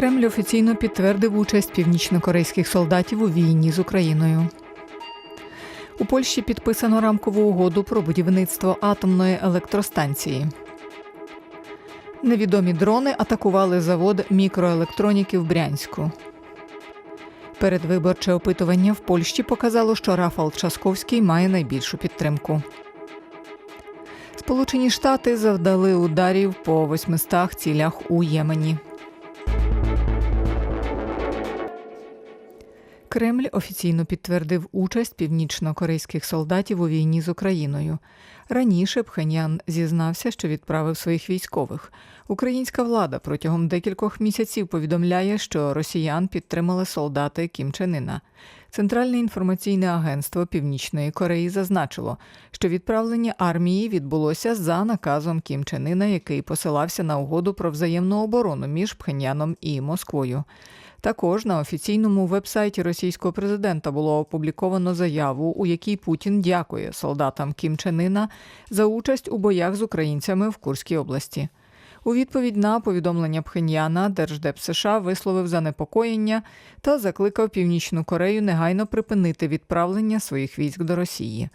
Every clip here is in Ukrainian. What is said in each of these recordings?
Кремль офіційно підтвердив участь північнокорейських солдатів у війні з Україною. У Польщі підписано рамкову угоду про будівництво атомної електростанції. Невідомі дрони атакували завод мікроелектроніки в Брянську. Передвиборче опитування в Польщі показало, що Рафал Часковський має найбільшу підтримку. Сполучені Штати завдали ударів по 800 цілях у Ємені. Кремль офіційно підтвердив участь північно-корейських солдатів у війні з Україною. Раніше Пхеньян зізнався, що відправив своїх військових. Українська влада протягом декількох місяців повідомляє, що росіян підтримали солдати Кім Чен Іна. Центральне інформаційне агентство Північної Кореї зазначило, що відправлення армії відбулося за наказом Кім Чен Іна, який посилався на угоду про взаємну оборону між Пхеньяном і Москвою. Також на офіційному вебсайті російського президента було опубліковано заяву, у якій Путін дякує солдатам Кім Чен Іна за участь у боях з українцями в Курській області. У відповідь на повідомлення Пхеньяна Держдеп США висловив занепокоєння та закликав Північну Корею негайно припинити відправлення своїх військ до Росії.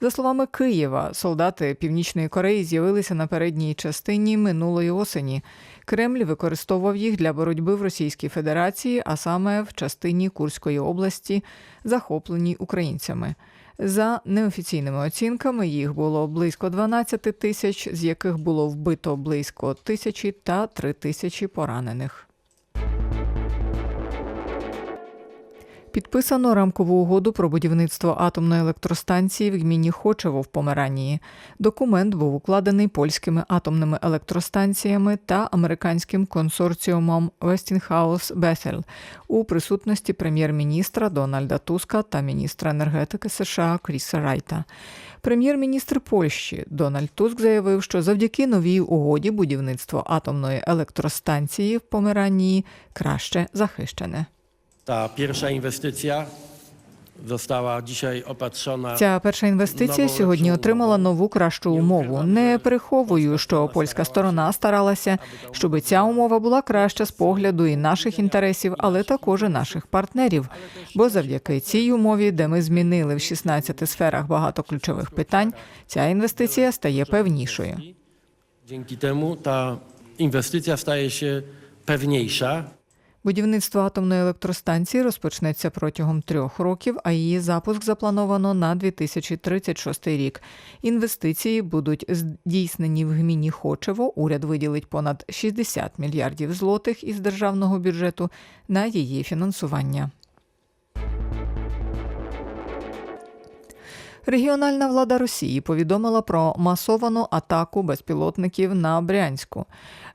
За словами Києва, солдати Північної Кореї з'явилися на передній частині минулої осені. Кремль використовував їх для боротьби в Російській Федерації, а саме в частині Курської області, захопленій українцями. За неофіційними оцінками їх було близько 12 тисяч, з яких було вбито близько тисячі та три тисячі поранених. Підписано рамкову угоду про будівництво атомної електростанції в гміні Хочево в Померанії. Документ був укладений польськими атомними електростанціями та американським консорціумом Westinghouse Bethel у присутності прем'єр-міністра Дональда Туска та міністра енергетики США Кріса Райта. Прем'єр-міністр Польщі Дональд Туск заявив, що завдяки новій угоді будівництво атомної електростанції в Померанії краще захищене. Ta pierwsza inwestycja została dzisiaj opatrzona. Ця перша інвестиція сьогодні отримала нову кращу умову. Не приховую, що польська сторона старалася, щоб ця умова була краща з погляду і наших інтересів, але також і наших партнерів. Бо завдяки цій умові, де ми змінили в 16 сферах багато ключових питань, ця інвестиція стає певнішою. Dzięki temu ta inwestycja staje się pewniejsza. Будівництво атомної електростанції розпочнеться протягом трьох років, а її запуск заплановано на 2036 рік. Інвестиції будуть здійснені в гміні Хочево. Уряд виділить понад 60 мільярдів злотих із державного бюджету на її фінансування. Регіональна влада Росії повідомила про масовану атаку безпілотників на Брянську.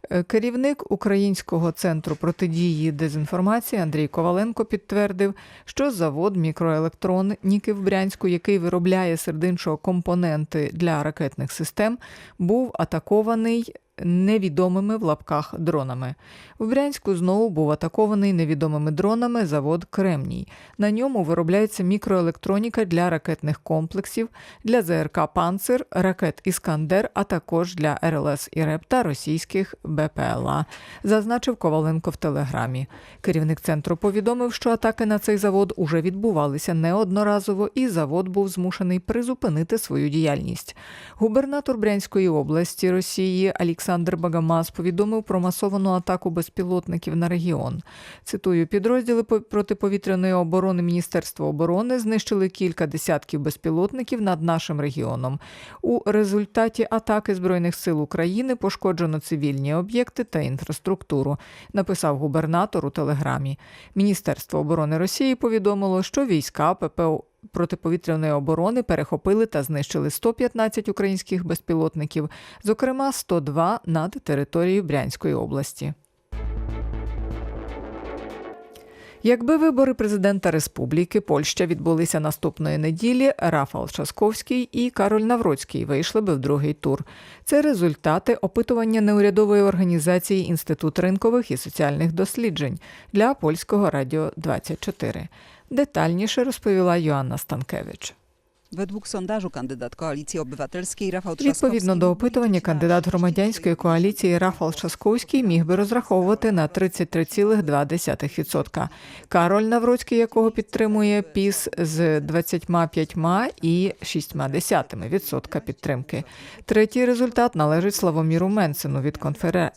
Е, Керівник Українського центру протидії дезінформації Андрій Коваленко підтвердив, що завод мікроелектроніки в Брянську, який виробляє сердинчого компоненти для ракетних систем, був атакований невідомими в лапках дронами. В Брянську знову був атакований невідомими дронами завод Кремній. На ньому виробляється мікроелектроніка для ракетних комплексів, для ЗРК Панцир, ракет Іскандер, а також для РЛС і РЕП та російських БПЛА, зазначив Коваленко в телеграмі. Керівник центру повідомив, що атаки на цей завод уже відбувалися неодноразово, і завод був змушений призупинити свою діяльність. Губернатор Брянської області Росії Олександр Багамаз повідомив про масовану атаку безпілотників на регіон. Цитую, підрозділи по- протиповітряної оборони Міністерства оборони знищили кілька десятків безпілотників над нашим регіоном. У результаті атаки Збройних сил України пошкоджено цивільні об'єкти та інфраструктуру, написав губернатор у телеграмі. Міністерство оборони Росії повідомило, що війська ППО протиповітряної оборони перехопили та знищили 115 українських безпілотників, зокрема 102 над територією Брянської області. Якби вибори президента Республіки Польща відбулися наступної неділі, Рафал Часковський і Кароль Навроцький вийшли би в другий тур. Це результати опитування неурядової організації Інститут ринкових і соціальних досліджень для польського радіо 24. Детальніше розповіла Йоанна Станкевич. Według sondażu kandydat Koalicji Obywatelskiej Rafał Trzaskowski... Відповідно до опитування, кандидат громадянської коаліції Рафал Часковський міг би розраховувати на 33,2%. Кароль Навроцький, якого підтримує ПІС з 25,6% підтримки. Третій результат належить Славоміру Менсену від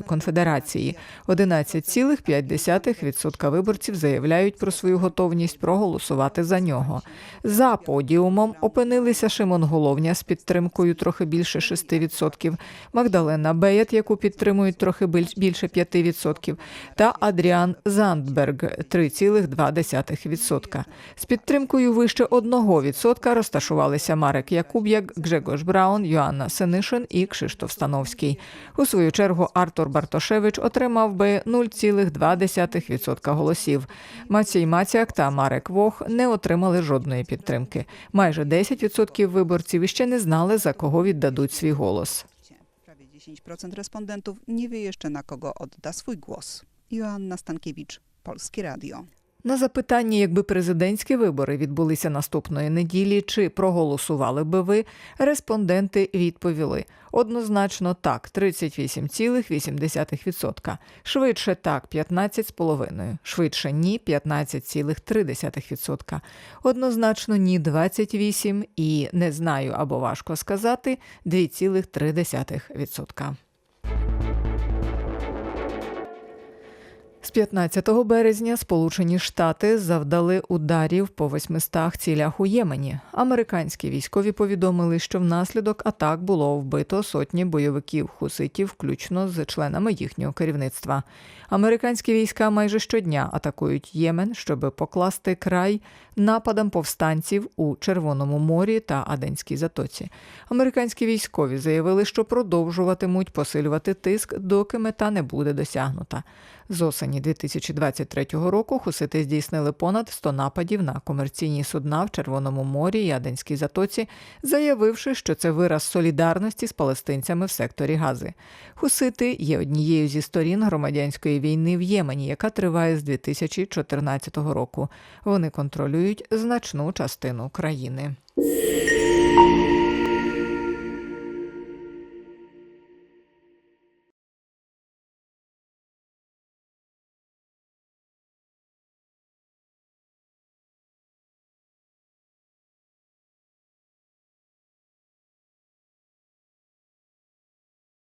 Конфедерації. 11,5% виборців заявляють про свою готовність проголосувати за нього. За подіумом опинилися Шимон Головня з підтримкою трохи більше 6%, Магдалена Беєт, яку підтримують трохи більше 5%, та Адріан Зандберг 3,2%. З підтримкою вище 1% розташувалися Марек Якуб'як, Гжегош Браун, Йоанна Сенишин і Кшиштоф Становський. У свою чергу Артур Бартошевич отримав би 0,2% голосів. Мацій Мацяк та Марек Вох не отримали жодної підтримки. Майже 10% виборців іще не знали, за кого віддадуть свій голос. Prawie 10% respondentów nie wie jeszcze na kogo odda swój głos. Joanna Stankiewicz, Polskie Radio. На запитання, якби президентські вибори відбулися наступної неділі, чи проголосували би ви, респонденти відповіли однозначно так 38,8%, швидше так 15,5%, швидше ні 15,3%, однозначно ні 28% і не знаю або важко сказати 2,3%. З 15 березня Сполучені Штати завдали ударів по 800 цілях у Ємені. Американські військові повідомили, що внаслідок атак було вбито сотні бойовиків хуситів, включно з членами їхнього керівництва. Американські війська майже щодня атакують Ємен, щоб покласти край нападам повстанців у Червоному морі та Аденській затоці. Американські військові заявили, що продовжуватимуть посилювати тиск, доки мета не буде досягнута. З осені 2023 року хусити здійснили понад 100 нападів на комерційні судна в Червоному морі і Аденській затоці, заявивши, що це вираз солідарності з палестинцями в секторі Гази. Хусити є однією зі сторін громадянської війни в Ємені, яка триває з 2014 року. Вони контролюють значну частину країни.